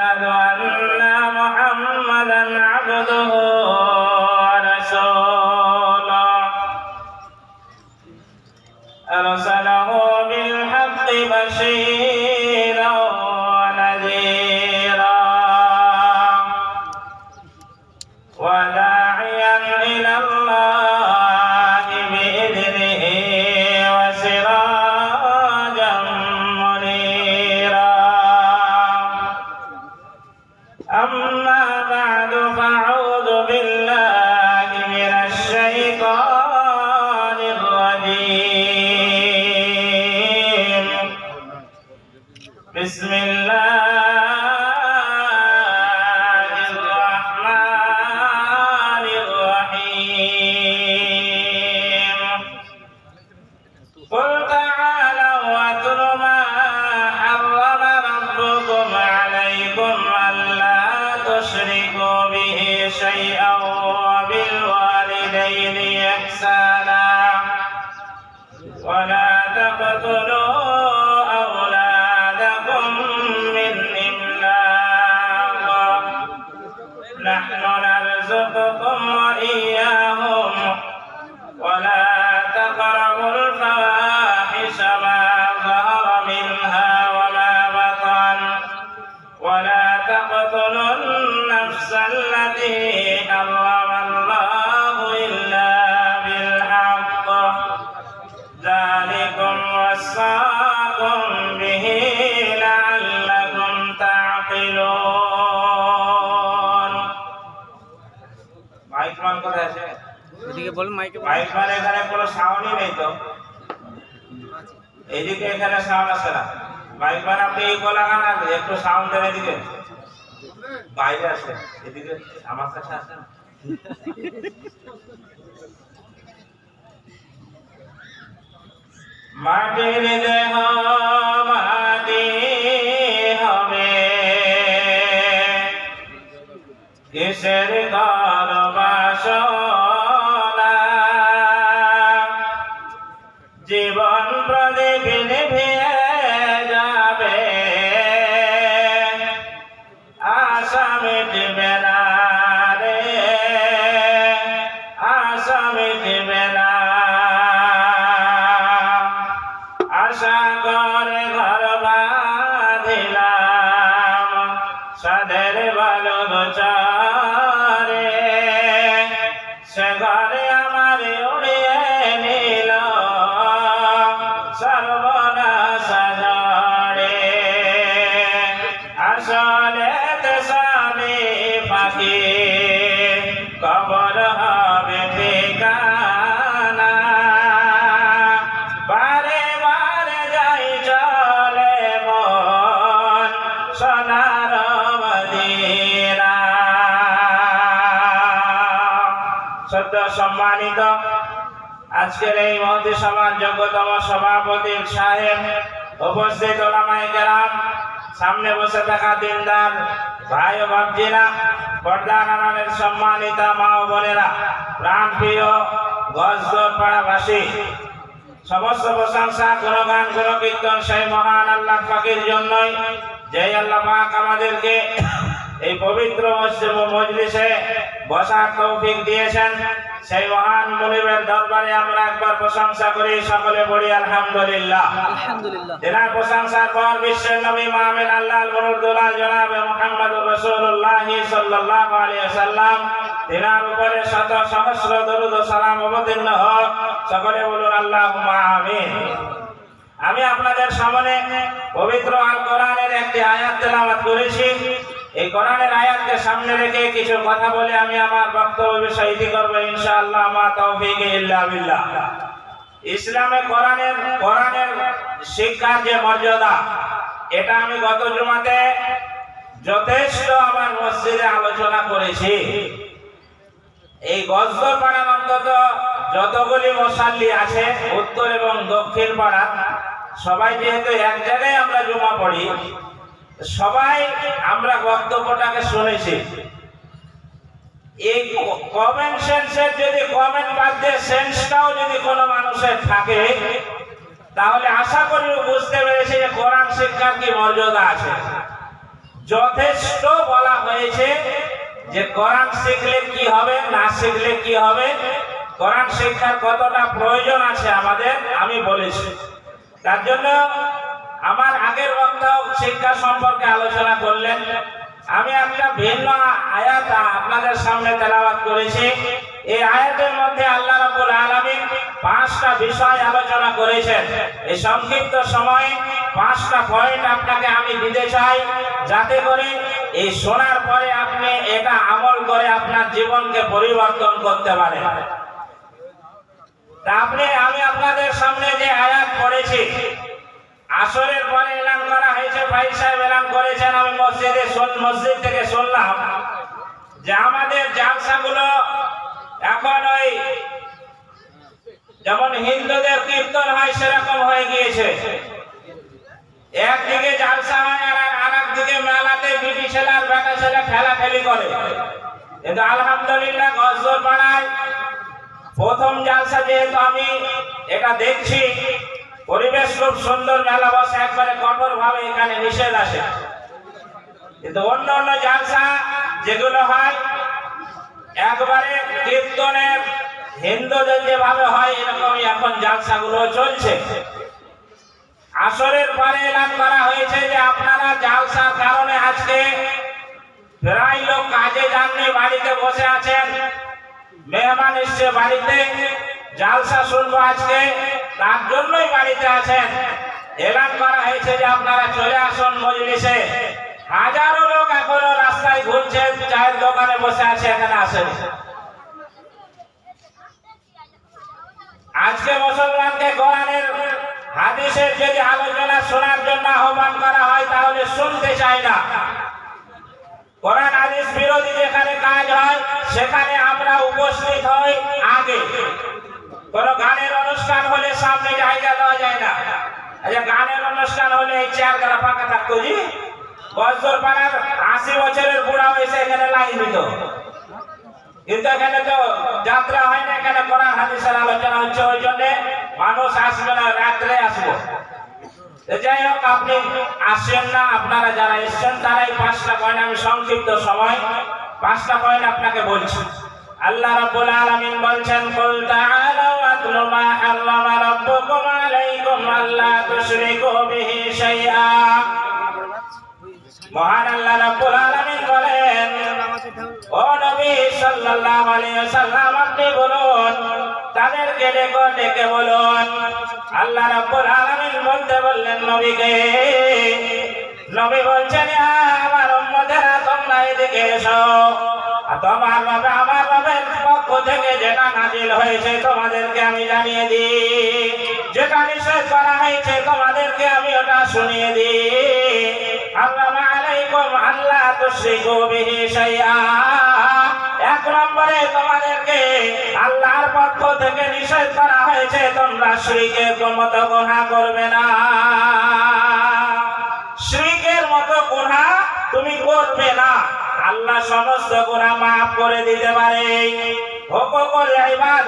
Hello. تقتلوا النفس التي حرم الله إلا بالحق ذلكم وصاكم به لعلكم تعقلون mic মান কোথায় আছে এদিকে বলুন মাইকে মাইক মানে এখানে কোনো সাউন্ডই নেই তো এইদিকে এখানে সাউন্ড আসে না মাইক মানে আপনি এই গলা গান আছে একটু সাউন্ড দেন এদিকে বাইরে আসে এদিকে আমার কাছে আসে না মাটির দেহ মাটি হবে। ঘর আজকের এই মহতি সভার যোগ্যতম সভাপতি সাহেব উপস্থিত ওলামায়ে কেরাম, সামনে বসে থাকা দিনদার ভাই ও বাপজিরা পর্দা নামের সম্মানিতা মা ও বোনেরা প্রাণ প্রিয় গজদর পাড়াবাসী সমস্ত প্রশংসা, গুণগান গুণ কীর্তন সেই মহান আল্লাহ পাকের জন্যই যে আল্লাহ পাক আমাদেরকে এই পবিত্র মজলিসে বসার তৌফিক দিয়েছেন। সেই মহান মনিবের দরবারে আমরা একবার প্রশংসা করি। সকলে বলি আলহামদুলিল্লাহ। তেনার প্রশংসার পর বিশ্বের নবী মাহমেদ আল্লাহ মনুরদুল্লাহ জনাবে মোহাম্মদ রসুল্লাহ সাল্লাল্লাহু আলাইহি সাল্লাম তেনার উপরে শত সহস্র দরুদ সালাম অবতীর্ণ হোক। সকলে বলুন আল্লাহ আমিন। আমি আপনাদের সামনে পবিত্র আল কোরআনের একটি আয়াত তেলাওয়াত করেছি। এই কোরআনের আয়াতকে সামনে রেখে কিছু কথা বলে আমি আমার বক্তব্য বিষয় করব ইনশাআল্লাহ মা তৌফিক ইল্লা বিল্লাহ। ইসলামে কোরআনের কোরআনের শিক্ষার যে মর্যাদা, এটা আমি গত জুমাতে যথেষ্ট আমার মসজিদে আলোচনা করেছি। এই গজল পাড়ার অন্তত যতগুলি মশাল্লি আছে, উত্তর এবং দক্ষিণ পাড়া সবাই যেহেতু এক জায়গায় আমরা জমা পড়ি সবাই আমরা বক্তব্যটাকে শুনেছি। এই কমেন্ট সেন্সের যদি কমেন্ট বাদ দিয়ে সেন্সটাও যদি কোনো মানুষের থাকে, তাহলে আশা করি বুঝতে পেরেছে যে কোরআন শিক্ষার কি মর্যাদা আছে। যথেষ্ট বলা হয়েছে যে কোরআন শিখলে কি হবে, না শিখলে কি হবে, কোরআন শিক্ষার কতটা প্রয়োজন আছে আমাদের, আমি বলেছি। তার জন্য আমার আগের বক্তাও শিক্ষা সম্পর্কে আলোচনা করলেন। আমি একটা ভিন্ন আয়াত আপনাদের সামনে তেলাওয়াত করেছি। এই আয়াতের মধ্যে আল্লাহ রাব্বুল আলামিন পাঁচটা বিষয় আলোচনা করেছেন। এই সংক্ষিপ্ত সময়ে পাঁচটা পয়েন্ট আপনাকে আমি দিতে চাই। যাতে করে এই শোনার পরে আপনি এটা আমল করে আপনার জীবনকে পরিবর্তন করতে পারেন। আপনি, আমি আপনাদের সামনে যে আয়াত পড়েছি আসরের পরে এলান করা হয়েছে, ভাই সাহেব এলান করেছেন, আমি মসজিদে মসজিদ থেকে শুনলাম যে আমাদের জালসাগুলো এখন ওই যেমন হিন্দুদের কীর্তন হয়, সেরকম হয়ে গিয়েছে। একদিকে জালসা হয় আর আর একদিকে মেলাতে বিটি ছেলে আর বেটা ছেলে ঠেলাঠেলি করে। কিন্তু আলহামদুলিল্লাহ গজর পাড়ায় প্রথম জালসা যেহেতু আমি এটা দেখছি পরিবেশ খুব সুন্দর মেলা বসে একবারে কঠোর ভাবে এখানে নিষেধ আছে কিন্তু অন্য অন্য জালসা যেগুলো হয়, একবারে কীর্তনের হিন্দুদের যেভাবে হয়, এরকমই এখন জালসাগুলো চলছে। আসরের পরে এলান করা হয়েছে যে আপনারা জালসার কারণে আজকে প্রায় লোক কাজে যাননি, বাড়িতে বসে আছেন। মেহমান এসছে বাড়িতে। জালসা শুনব আজকে। তার জন্যই বাড়িতে আছেন। এলান করা হয়েছে যে আপনারা চলে আসুন মজলিসে। হাজারো লোক এখনও রাস্তায় ঘুরছে চায়ের দোকানে বসে আছে, এখানে আসেন। আজকে মুসলমানকে কোরআনের, হাদিসের যদি আলোচনা শোনার জন্য আহ্বান করা হয়, তাহলে শুনতে চায় না। কোরআন, হাদিস বিরোধী যেখানে কাজ হয়, সেখানে আমরা উপস্থিত হই আগে। কোন গানের অনুষ্ঠান হলে সামনে জায়গা দেওয়া যায় না। আচ্ছা গানের অনুষ্ঠান হলে এই চেয়ার গেলা ফাঁকা থাকতো জি? বছর পাড়ার আশি বছরের বুড়া হয়েছে, এখানে লাইন দিত। কিন্তু এখানে তো যাত্রা হয় না, এখানে কোরআন হাদিসের আলোচনা হচ্ছে ওই জন্য মানুষ আসবে না, রাত্রে আসব। যাই হোক, আপনি আসেন না, আপনারা যারা এসছেন, তারাই পাঁচটা পয়েন্ট আমি সংক্ষিপ্ত সময়, পাঁচটা পয়েন্ট আপনাকে বলছি। আল্লাহ রাব্বুল আলামিন বলছেন, কুল তাআলাউ আতলু মা হারামা রাব্বুকুম আলাইকুম আল্লা তুশরিকু বিহি শাইআ। মহান আল্লাহ রাব্বুল আলামিন বলেন, ও নবী সাল্লাল্লাহু আলাইহি ওয়াসাল্লাম, আপনি বলুন তাদেরকে ডেকে ডেকে বলুন? আল্লাহ রাব্বুল আলামিন বলতে বললেন, নবীকে। নবী বলছেন "ইয়া আমার উম্মতেরা তোমরা এদিকে এসো। তোমার ভাবে আমার ভাবের পক্ষ থেকে যেটা নাজিল হয়েছে তোমাদেরকে আমি জানিয়ে দিই। যেটা নিষেধ করা হয়েছে তোমাদেরকে আমি ওটা শুনিয়ে দিই। আল্লাহ আলাইকুম আল্লাহ তুশরিকু বিহি শাইআ। এক নম্বরে তোমাদেরকে আল্লাহর পক্ষ থেকে নিষেধ করা হয়েছে, তোমরা শ্রীকের মতো গুনাহ করবে না। শ্রীকের মতো গুনাহ তুমি করবে না। আল্লাহ সমস্ত গুণা মাফ করে দিতে পারে। হুকুকুল ইবাদ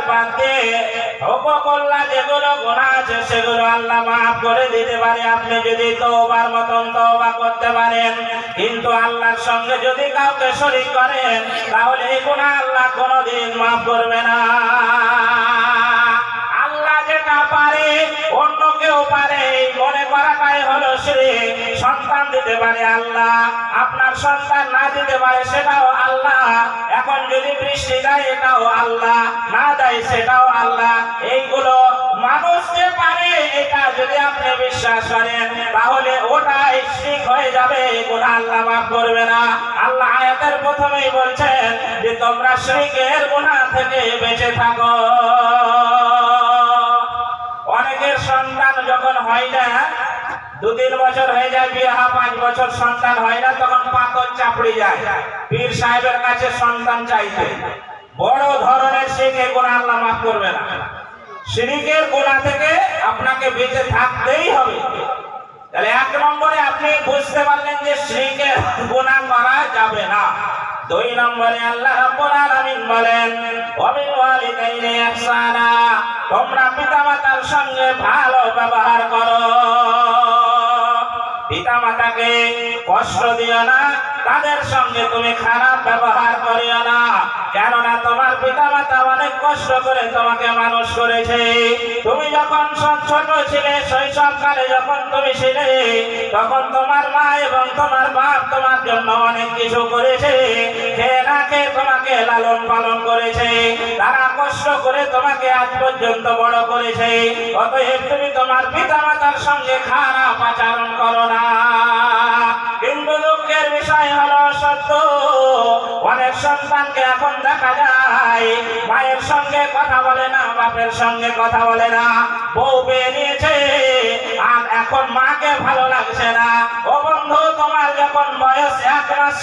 যেগুলো আছে, সেগুলো আল্লাহ মাফ করে দিতে পারে। আপনি যদি মতন করতে পারেন, কিন্তু আল্লাহর সঙ্গে যদি করেন, তাহলে এই গুণা আল্লাহ কোনোদিন মাফ করবে না। সন্তান দিতে পারে আল্লাহ। আপনার সন্তান না দিতে পারে সেটাও আল্লাহ। এখন যদি বৃষ্টি দেয়, এটাও আল্লাহ। না দেয়, সেটাও আল্লাহ। এইগুলো মানুষ যে পারে, এটা যদি আপনি বিশ্বাস করেন, তাহলে ওটাই ঠিক হয়ে যাবে। এগুলো আল্লাহ মাফ করবে না। আল্লাহ আয়াতের প্রথমেই বলছেন যে, তোমরা শ্রীকের গুণা থেকে বেঁচে থাকো। অনেকের সন্তান যখন হয় না দু তিন বছর হয়ে যায় বিয়ে হয়, পাঁচ বছর সন্তান হয় না তখন পাথর চাপড়ে যায়। পীর সাহেবের কাছে সন্তান চাইতে। বড় ধরনের শিখে গুণা আল্লাহ মাফ করবে না। শিরিকের গুণা থেকে আপনাকে বেঁচে থাকতেই হবে। তাহলে এক নম্বরে আপনি বুঝতে পারলেন যে শিরিকের গুণা করা যাবে না। দুই নম্বরে আল্লাহ রাব্বুল বলেন ওয়াবিল ওয়ালিদাইনি ইহসানা তোমরা পিতামাতার সঙ্গে ভালো ব্যবহার করো। পিতা মাতাকে কষ্ট দিও না, তাদের সঙ্গে তুমি খারাপ ব্যবহার করিও না। কেননা তোমার পিতা মাতা অনেক কষ্ট করে তোমাকে মানুষ করেছে। তুমি যখন ছোট ছিলে শৈশবকালে যখন তুমি ছিলে, তখন তোমার মা এবং তোমার বাপ তোমার জন্য অনেক কিছু করেছে। খেয়ে না খেয়ে তোমাকে লালন পালন করেছে। কষ্ট করে তোমাকে আজ পর্যন্ত বড় করেছে। অতএব তুমি তোমার পিতা মাতার সঙ্গে খারাপ আচরণ করো না। কিন্তু দুঃখের বিষয় হলো সত্য। অনেক সন্তানকে এখন দেখা যায়, মায়ের সঙ্গে কথা বলে না, বাপের সঙ্গে কথা বলে না। বউ পেয়ে নিয়েছে, আর এখন মাকে ভালো লাগছে না। ও বন্ধু, তোমার যখন বয়স এক মাস,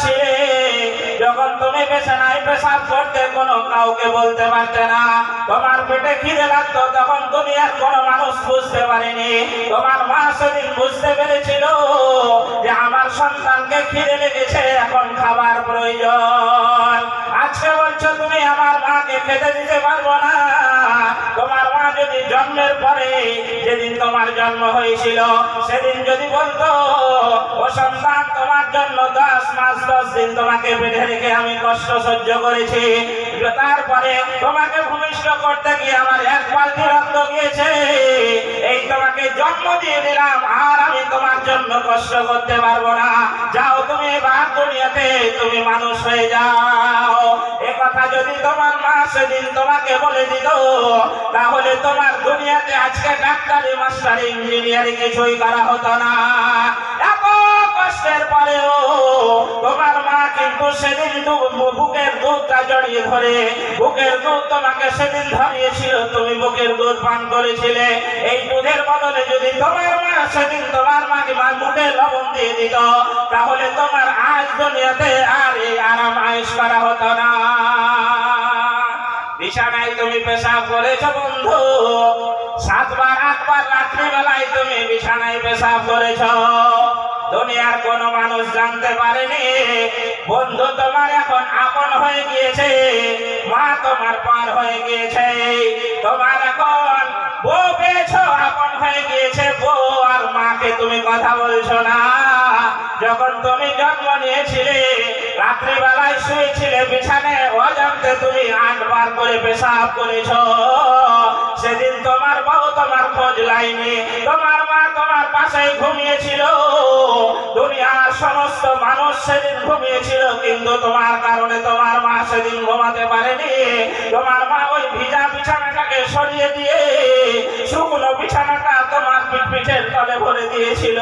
যখন তুমি বিছানায় পেশাব করতে কোনো কাউকে বলতে পারতে না, তোমার পেটে খিদে লাগতো, তখন দুনিয়ার কোনো মানুষ বুঝতে পারেনি। তোমার মা সেদিন বুঝতে পেরেছিল যে আমার সন্তানকে খিদে লেগেছে, এখন খাবার প্রয়োজন। আজকে বলছো তুমি আমার মাকে খেতে দিতে পারব না। তোমার মা যদি জন্মের পরে যেদিন তোমার জন্ম হয়েছিল, সেদিন যদি বলতো, ও সন্তান, তোমার জন্য দশ মাস, দশ দিন তোমাকে বেঁধে রেখে আমি কষ্ট সহ্য করেছি। তারপরে তোমাকে ভূমিষ্ঠ করতে গিয়ে আমার এক বালতি রক্ত গিয়েছে। এই তোমাকে জন্ম দিয়ে দিলাম, আর আমি তোমার জন্য কষ্ট করতে পারব না। যাও তুমি এবার দুনিয়াতে, তুমি মানুষ হয়ে যাও। এ কথা যদি তোমার মা সেদিন তোমাকে বলে দিত, তাহলে তোমার দুনিয়াতে আজকে ডাক্তারি, মাস্টার, ইঞ্জিনিয়ারিং কিছুই করা হতো না। এত কষ্টের পরেও তোমার মা কিন্তু সেদিন বুকের দুধটা জড়িয়ে ধরে, বুকের দুধ তোমাকে সেদিন ধরিয়েছিল, তুমি বুকের দুধ পান করেছিলে। এই দুধের বদলে যদি তোমার মা সেদিন তোমার মাকে মা মুখে লবণ দিয়ে দিত, তাহলে তোমার আজ দুনিয়াতে আর এই আরাম আয়েস করা হতো না। বিছানায় তুমি পেশাব করেছ, বন্ধু। সাতবার, আটবার, রাত্রিবেলায় তুমি বিছানায় পেশাব করেছ। দুনিয়ার কোন মানুষ জানতে পারেনি, বন্ধু তোমার এখন আপন হয়ে গিয়েছে, মা তোমার পার হয়ে গিয়েছে। তোমার এখন বউ পেয়েছ, আপন হয়ে গিয়েছে, বউ আর মাকে তুমি কথা বলছো না। যখন তুমি জন্ম নিয়েছিলে, রাত্রিবেলায় শুয়েছিলে, বিছানায় অজান্তে তুমি আটবার করে পেশাব করেছ। সেদিন তোমার বউ তোমার খোঁজ লাইনি। পাশেই ঘুমিয়েছিল। দুনিয়ার সমস্ত মানুষ সেদিন ঘুমিয়েছিল, কিন্তু তোমার কারণে তোমার মা সেদিন ঘুমাতে পারেনি। তোমার মা ওই ভিজা বিছানাটাকে সরিয়ে দিয়ে শুকনো বিছানাটা তোমার পিঠ পিঠের তলে ভরে দিয়েছিল।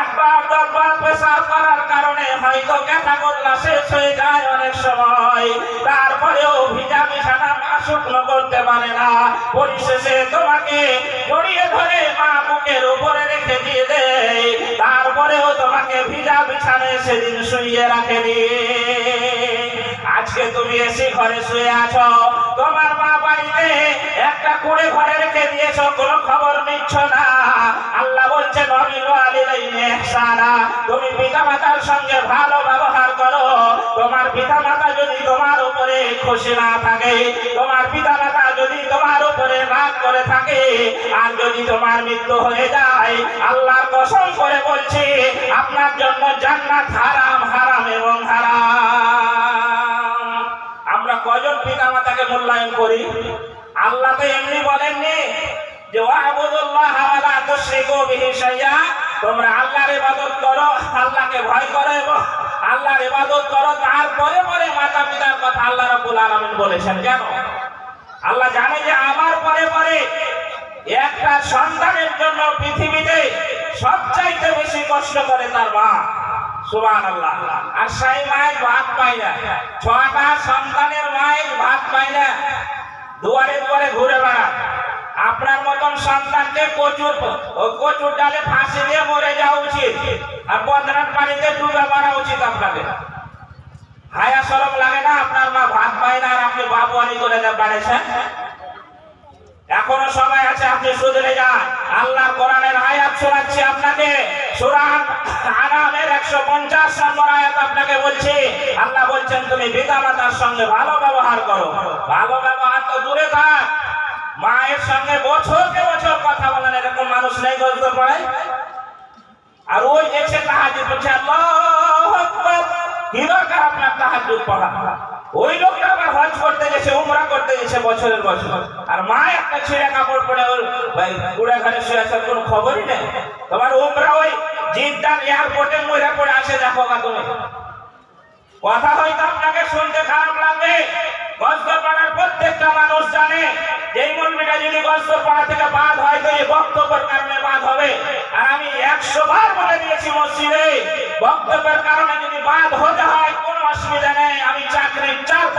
আটবার, দশবার পেশাব করার কারণে হয়তো ব্যথা করলা শেষ হয়ে যায় অনেক সময়। তারপরেও ভিজা বিছানা মা শুকনো করতে পারে না। পরিশেষে তোমাকে জড়িয়ে ধরে মা বুকের উপরে রেখে দিয়ে দেয় তারপরেও তোমাকে ভিজা বিছানে সেদিন শুইয়ে রাখেনি আজকে তুমি এসে ঘরে শুয়ে আছো। তোমার মা বাড়িতে একটা কুড়ে ঘরে রেখে দিয়েছ, কোনো খবর নিচ্ছ না। আল্লাহ বলছে তুমি পিতা মাতার সঙ্গে ভালো ব্যবহার করো। তোমার পিতা মাতা যদি তোমার উপরে খুশি না থাকে, তোমার পিতা মাতা যদি তোমার উপরে রাগ করে থাকে, আর যদি তোমার মৃত্যু হয়ে যায়, আল্লাহর কসম করে বলছি, আপনার জন্য জান্নাত হারাম হারাম এবং হারাম। কজন পিতা মাতাকে মূল্যায়ন করি? আল্লাহ তো এমনি বলেননি যে তোমরা আল্লাহর ইবাদত করো, আল্লাহকে ভয় করো এবং আল্লাহর ইবাদত করো। তারপরে পরে মাতা পিতার কথা আল্লাহ রাব্বুল আলামিন বলেছেন। কেন? আল্লাহ জানে যে, আমার পরে পরে একটা সন্তানের জন্য পৃথিবীতে সবচাইতে বেশি কষ্ট করে তার মা। সুবান আল্লাহ আর সেই মায়ের ভাত পাই না। সন্তানের মায়ের ভাত পাই না। দুয়ারে ঘুরে বেড়া আপনার মতন সন্তানকে কচুর কচুর ডালে ফাঁসি দিয়ে মরে যাওয়া উচিত। আর বদনার পানিতে ডুবে মারা উচিত আপনাকে। হায়া সরম লাগে না, আপনার মা ভাত পায় না, আর আপনি বাবু আনি করে বাড়েছেন এখনও সময় আছে, আপনি শুধরে যান। আল্লাহ কোরআনের আয়াত শোনাচ্ছি আপনাকে। সুরান আনামের একশো পঞ্চাশ নম্বর আয়াত আপনাকে বলছি। আল্লাহ বলছেন, তুমি পিতা মাতার সঙ্গে ভালো ব্যবহার করো। ভালো ব্যবহার তো দূরে থাক। মায়ের সঙ্গে বছরকে বছর কথা বলেন, এরকম মানুষ নেই গল্প পড়ে আর ওই এসে তাহাজুদ পড়ছে আল্লাহু আকবার। কি দরকার আপনার তাহাজুদ পড়া। ওই লোকটা আবার হজ করতে গেছে, উমরা করতে গেছে বছরের বছর। আর মা একটা ছিঁড়া কাপড় পরে ওর কুড়া ঘরে শুয়ে আছে, ওর কোনো খবরই নেই। তোমার উমরা ওই জিদ্দার এয়ারপোর্টে মহিলা পড়ে আসে দেখো না তুমি। কথা হয়তো আপনাকে শুনতে খারাপ লাগবে। গজগর পাড়ার প্রত্যেকটা মানুষ জানে যে মন্দিরটা যদি গজগর পাড়া থেকে বাদ হয় তো এই বক্তব্যের কারণে বাদ হবে। আর আমি একশো বার বলে দিয়েছি মসজিদে, বক্তব্যের কারণে যদি বাদ হয়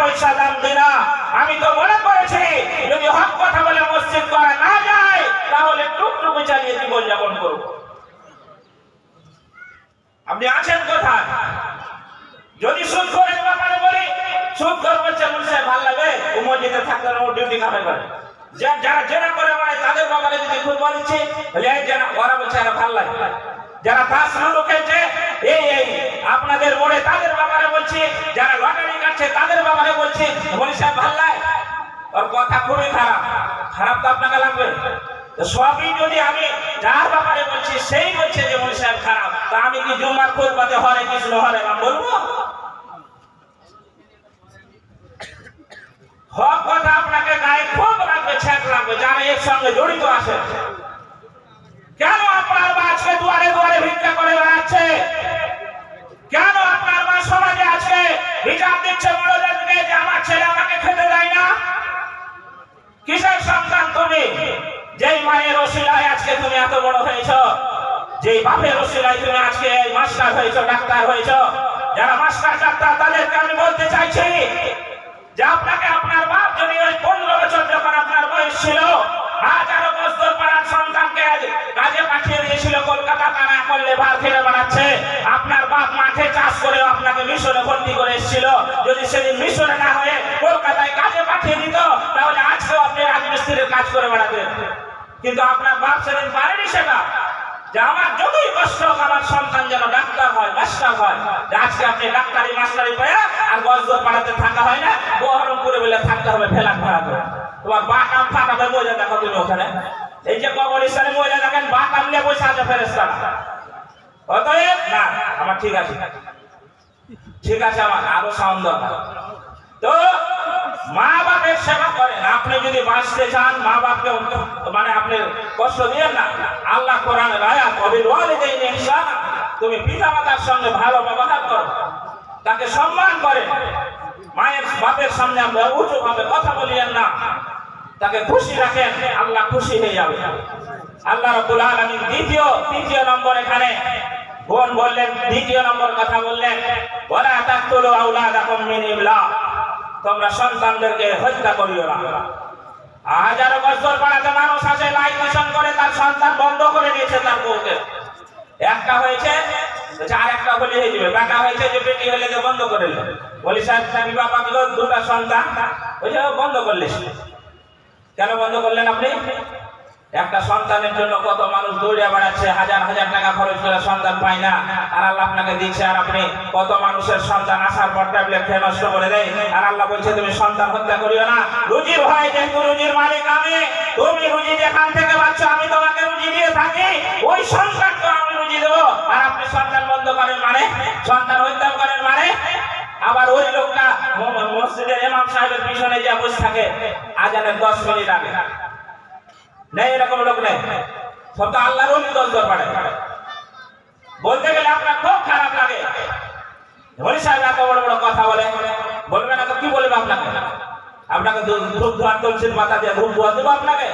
পয়সা দাম দিই না। আমি তো মনে করেছি, যদি হক কথা বলে মসজিদ করা না যায়, তাহলে টুকটুকু চালিয়ে জীবন যাপন করব। আপনি আছেন কোথায়? যদি সুদ করে ব্যাপারে বলি সুদ করে বলছে বলছে ভালো লাগে? ও মসজিদে থাকতে ও ডিউটি খাবে করে। যারা জেনা করে মানে তাদের ব্যাপারে যদি খুব দিচ্ছে জেনা ওরা বলছে ভালো লাগে। যারা তাস লুডো খেলছে, এই এই, আপনাদের মোড়ে তাদের ব্যাপারে বলছি, যারা লটারি কাটছে, তাদের ব্যাপারে বলছি বলি সাহেব, ভালো লাগে ওর কথা খুবই খারাপ। খারাপ তো আপনাকে লাগবে। সবই যদি আমি যার ব্যাপারে বলছি, সেই বলছে যে মনি সাহেব খারাপ। তা আমি কি জুমার খোঁজ হরে কৃষ্ণ, হরে রাম বলব? হক কথা আপনাকে গায়ে খুব লাগবে, ছ্যাক লাগবে, যারা এর সঙ্গে জড়িত আছে। কেন আপনার মা আজকে দুয়ারে দুয়ারে ভিক্ষা করে বেড়াচ্ছে? কেন আপনার মা সমাজে আজকে বিচার দিচ্ছে বড়দেরকে যে আমার ছেলে আমাকে খেতে দেয় না? কিসের সন্তান তুমি? যেই মায়ের ওসিলায় আজকে তুমি এত বড় হয়েছ, যেই বাপের ওসিলায় তুমি আজকে মাস্টার হয়েছ, ডাক্তার হয়েছ, যারা মাস্টার ডাক্তার, তাদেরকে আমি বলতে চাইছি যে আপনাকে আপনার বাপ যদি ওই পনেরো বছর যখন আপনার বয়স ছিল, হাজারো সন্তানকে কাজে পাঠিয়ে দিয়েছিল, কলকাতা তারা এখন লেবার খেলে বেড়াচ্ছে। আপনার বাপ মাঠে চাষ করে আপনাকে মিশনে ভর্তি করে এসেছিল। যদি সেদিন মিশনে না হয়ে কলকাতায় কাজে পাঠিয়ে দিত, তাহলে আজকেও আপনি রাজমিস্ত্রির কাজ করে বেড়াতেন। কিন্তু আপনার বাপ সেদিন পারেনি সেটা। যে আমার যতই কষ্ট হোক, আমার সন্তান যেন ডাক্তার হয়, মাস্টার হয় আজকে আপনি ডাক্তারি, মাস্টারি পেয়ে আর গজদর পাড়াতে থাকা হয় না, বহরমপুরে বলে থাকতে হবে, ফেলাক ভাড়া করে তোমার বা কাম ফাটাবে মজা দেখো তুমি ওখানে। এই যে কবরস্থানে মজা দেখেন, বা কামলে বসে আছে ফেরেস্তা অতএব, না, আমার ঠিক আছে। ঠিক আছে আমার, আরও সাউন্ড দরকার। তো মা বাপের সেবা করেন। আপনি যদি বাঁচতে চান মা বাপকে মানে আপনি কষ্ট দিয়েন না। আল্লাহ কোরআন ওয়ালিদাইনি ইহসানা। তুমি পিতা মাতার সঙ্গে ভালো ব্যবহার করো। তাকে সম্মান করে মায়ের বাপের সামনে আমরা উঁচু ভাবে কথা বলিয়েন না। তাকে খুশি রাখেন, আল্লাহ খুশি হয়ে যাবে। আল্লাহ রাব্বুল আলামিন দ্বিতীয়, তৃতীয় নম্বর এখানে। বোন বললেন, দ্বিতীয় নম্বর কথা বললেন, ওয়ালা তাকতুলু আওলাদাকুম মিন ইমলাক তোমরা সন্তানদেরকে হত্যা করিও না। হাজারো বছর পাড়াতে মানুষ আছে লাইট মিশন করে, তার সন্তান বন্ধ করে দিয়েছে তার বউকে। একটা হয়েছে আর একটা হলে হয়ে যাবে। বেটা হয়েছে যে বেটি হলে বন্ধ করে দিল। বলি, সাহেব বাবা, দুটা সন্তান, ওই যে বন্ধ করলে কেন বন্ধ করলেন আপনি? একটা সন্তানের জন্য কত মানুষ দৌড়ে বেড়াচ্ছে, হাজার হাজার টাকা খরচ করে সন্তান পায় না। আর আল্লাহ আপনাকে দিচ্ছে আর আপনি কত মানুষের সন্তান আসার পর ট্যাবলেট খেয়ে নষ্ট করে দেয়। আর আল্লাহ বলছে, তুমি সন্তান হত্যা করিও না। রুজির ভাই, যেহেতু রুজির মালিক আমি, তুমি রুজি যেখান থেকে পাচ্ছ, আমি তোমাকে রুজি দিয়ে থাকি। ওই সন্তানকে আমি রুজি দেবো। আর আপনি সন্তান বন্ধ করেন মানে? সন্তান হত্যা করেন মানে? আবার ওই লোকটা মসজিদের ইমাম সাহেবের পিছনে যে বসে থাকে। আজানের দশ মিনিট আগে। নেই এরকম লোক নেই। সব তো আল্লাহর ওলি দোষ দর পারে। বলতে গেলে আপনার খুব খারাপ লাগে। হরি সাহেব এত বড় বড় কথা বলে। বলবে না তো কি বলবে আপনাকে? আপনাকে ধূপ- ধোয়া তুলসীর পাতা দিয়ে ধূপ ধোয়া দেবো আপনাকে?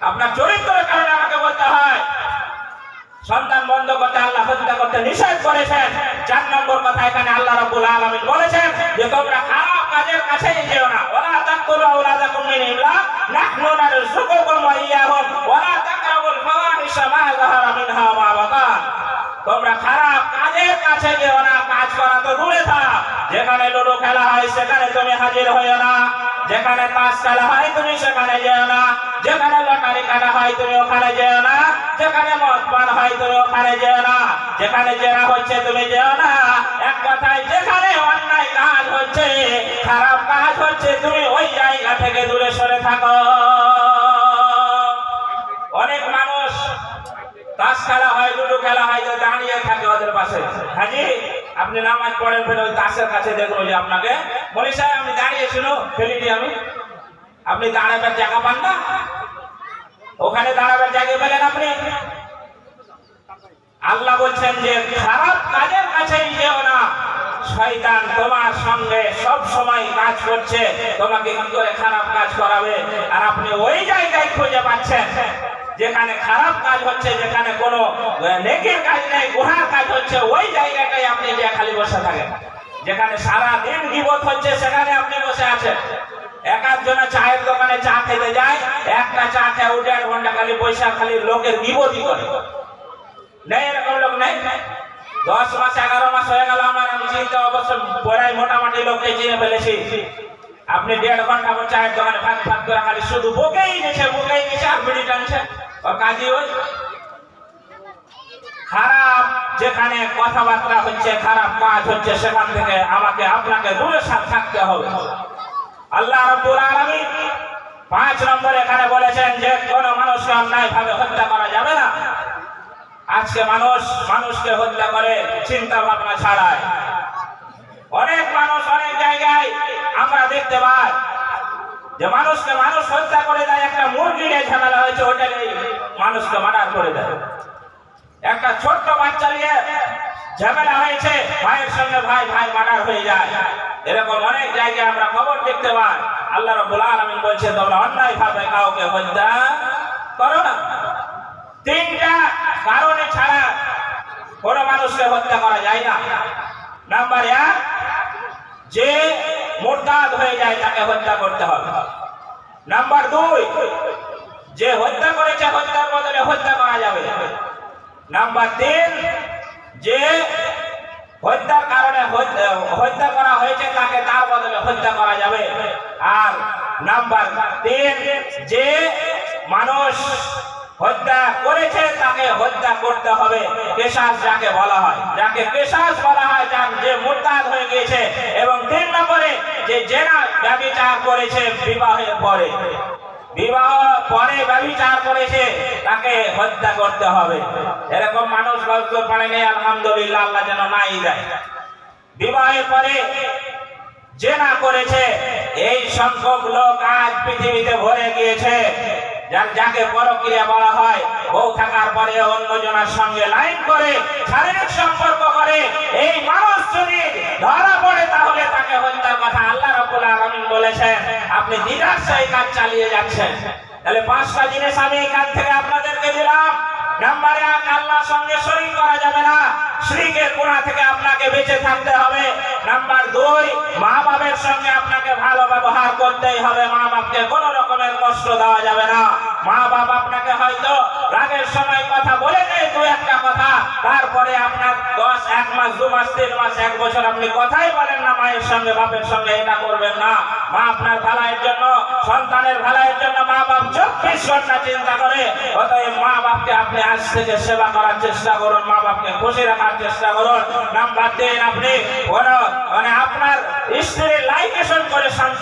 আপনার চরিত্রের কারণে আমাকে বলতে হয়। সন্তান বন্ধ করতে আল্লাহ হত্যা করতে নিষেধ করেছেন। চার নম্বর কথা এখানে আল্লাহ রাব্বুল আলামিন বলেছেন যে, তোমরা খারাপ কাজের কাছে যেও না। ওলা তাকুলু আওলাদাকুম মিন ইমলাক নাহনু নারযুকুকুম ওয়া ইয়াহুম। ওয়ালা তাকরাবুল ফাওয়াহিশা মা যাহারা মিনহা ওয়া বাতান। তোমরা খারাপ কাজের কাছে যেও না। কাজ করা তো দূরে থাক। যেখানে লুডো খেলা হয়, সেখানে তুমি হাজির হইও না। যেখানে তাস খেলা হয়, তুমি সেখানে যেও না। যেখানে লটারি কাটা হয়, তুমি ওখানে যেও না। যেখানে মদ পান হয় তুমি ওখানে যেও না। যেখানে জেরা হচ্ছে, তুমি যেও না। এক কথায়, যেখানে অন্যায় কাজ হচ্ছে, খারাপ কাজ হচ্ছে, তুমি ওই জায়গা থেকে দূরে সরে থাকো। অনেক মানুষ তাস খেলা হয়, লুডো খেলা হয় তো দাঁড়িয়ে থাকে ওদের পাশে। হাজি, আপনি নামাজ পড়েন ফেলে ওই তাসের কাছে দেখল যে আপনাকে। বলি সাহেব আমি দাঁড়িয়েছিল ফেলিনি আমি। আপনি দাঁড়াবার জায়গা পান না? ওখানে দাঁড়াবার জায়গা পেলেন আপনি। আল্লাহ বলছেন যে, খারাপ কাজের কাছেই যেও না। শয়তান তোমার সঙ্গে সব সময় কাজ করছে, তোমাকে কি করে খারাপ কাজ করাবে? আর আপনি ওই জায়গায় খুঁজে পাচ্ছেন, যেখানে খারাপ কাজ হচ্ছে, যেখানে কোনো নেকির কাজ নেই গুহার কাজ হচ্ছে, ওই জায়গাটাই আপনি যে খালি বসে থাকেন। যেখানে সারা দিন বিপদ হচ্ছে, সেখানে আপনি বসে আছেন। এক আধজনে চায়ের দোকানে চা খেতে যায় খেয়ে উঠে এক ঘণ্টা খালি পয়সা খালি লোকের বিপদই করে। নেই এরকম লোক নেই। দশ মাস, এগারো মাস হয়ে গেল আমার, আমি চিন্তা অবশ্য পড়াই মোটামুটি লোককে চিনে ফেলেছি। আপনি দেড় ঘণ্টা পর চায়ের দোকানে ভাত ভাত করে খালি শুধু বুকেই গেছে বুকেই গেছে আর বিড়ি টানছে ওর কাজই ওই। খারাপ যেখানে কথাবার্তা হচ্ছে, খারাপ কাজ হচ্ছে, সেখান থেকে আমাকে, আপনাকে দূরে সা- থাকতে হবে। আল্লাহ রাব্বুল আলামিন পাঁচ নম্বর এখানে বলেছেন যে কোন মানুষকে অন্যায় ভাবে হত্যা করা যাবে না। আজকে মানুষ মানুষকে হত্যা করে চিন্তা ভাবনা ছাড়ায় অনেক মানুষ অনেক জায়গায় আমরা দেখতে পাই যে মানুষকে মানুষ হত্যা করে দেয়, একটা মুরগি নিয়ে ঝামেলা হয়েছে, ওটা নিয়ে মানুষকে মার্ডার করে দেয়। একটা ছোট্ট বাচ্চা নিয়ে ঝামেলা হয়েছে, ভাইয়ের সঙ্গে ভাই ভাই মার্ডার হয়ে যায়। এরকম অনেক জায়গায় আমরা খবর দেখতে পাই। আল্লাহ রাব্বুল আলামিন বলছে, তোমরা অন্যায় ভাবে কাউকে হত্যা করো না। তিনটা কারণে ছাড়া কোনো মানুষকে হত্যা করা যায় না। নাম্বার এক, যে মোরতাদ হয়ে যায় তাকে হত্যা করতে হবে। নাম্বার দুই, যে হত্যা করেছে হত্যার বদলে হত্যা করা যাবে। নাম্বার তিন, যে হত্যার কারণে হত্যা- করা হয়েছে, তাকে তার বদলে হত্যা করা যাবে। আর নাম্বার তিন, যে মানুষ হত্যা করেছে, তাকে হত্যা করতে হবে। পেশাস যাকে বলা হয়। যাকে পেশাস বলা হয়, যার যে মুরতাদ হয়ে গিয়েছে। এবং তিন নম্বরে, যে জেনা ব্যবচার করেছে, বিবাহের পরে। বিবাহ পরে ব্যবচার করেছে, তাকে হত্যা করতে হবে। এরকম মানুষ গল্প পারেনি আলহামদুলিল্লাহ, আল্লাহ যেন নাই দেয়। বিবাহের পরে জেনা করেছে, এই সংখ্যক লোক আজ পৃথিবীতে ভরে গিয়েছে যাকে পরক্রিয়া বলা হয়, বউ থাকার পরে অন্যজনের সঙ্গে লাইন করে, শারীরিক সম্পর্ক করে, এই মানুষ যদি ধরা পড়ে তাহলে তাকে হত্যার কথা আল্লাহ রাব্বুল আলামিন বলেছেন, আপনি দিদার কাজ চালিয়ে যাচ্ছেন। তাহলে পাঁচটা জিনিস আমি এখান থেকে আপনাদেরকে দিলাম। নাম্বার এক আল্লাহর সঙ্গে শরীর করা যাবে না। শ্রীকের গুণা থেকে আপনাকে বেঁচে থাকতে হবে। নাম্বার দুই মা বাপের সঙ্গে আপনাকে ভালো ব্যবহার করতেই হবে। মা বাপকে কোন রকমের কষ্ট দেওয়া যাবে না। মা বাপ আপনাকে হয়তো রাগের সময় কথা বলে নেই, দু একটা কথা। তারপরে আপনার দশ, এক মাস, দু মাস, তিন মাস, এক বছর আপনি কথাই বলেন না মায়ের সঙ্গে, বাপের সঙ্গে, এটা করবেন না। মা আপনার ভালাইয়ের জন্য, সন্তানের ভালাইয়ের জন্য মা বাপ চব্বিশ ঘণ্টা চিন্তা করে। অতএব মা বাপকে আপনি আজ থেকে সেবা করার চেষ্টা করুন মা বাপকে খুশি রাখার চেষ্টা করুন। নাম্বার তিন আপনি মানে আপনার স্ত্রীর লাইকেশন করে সন্তান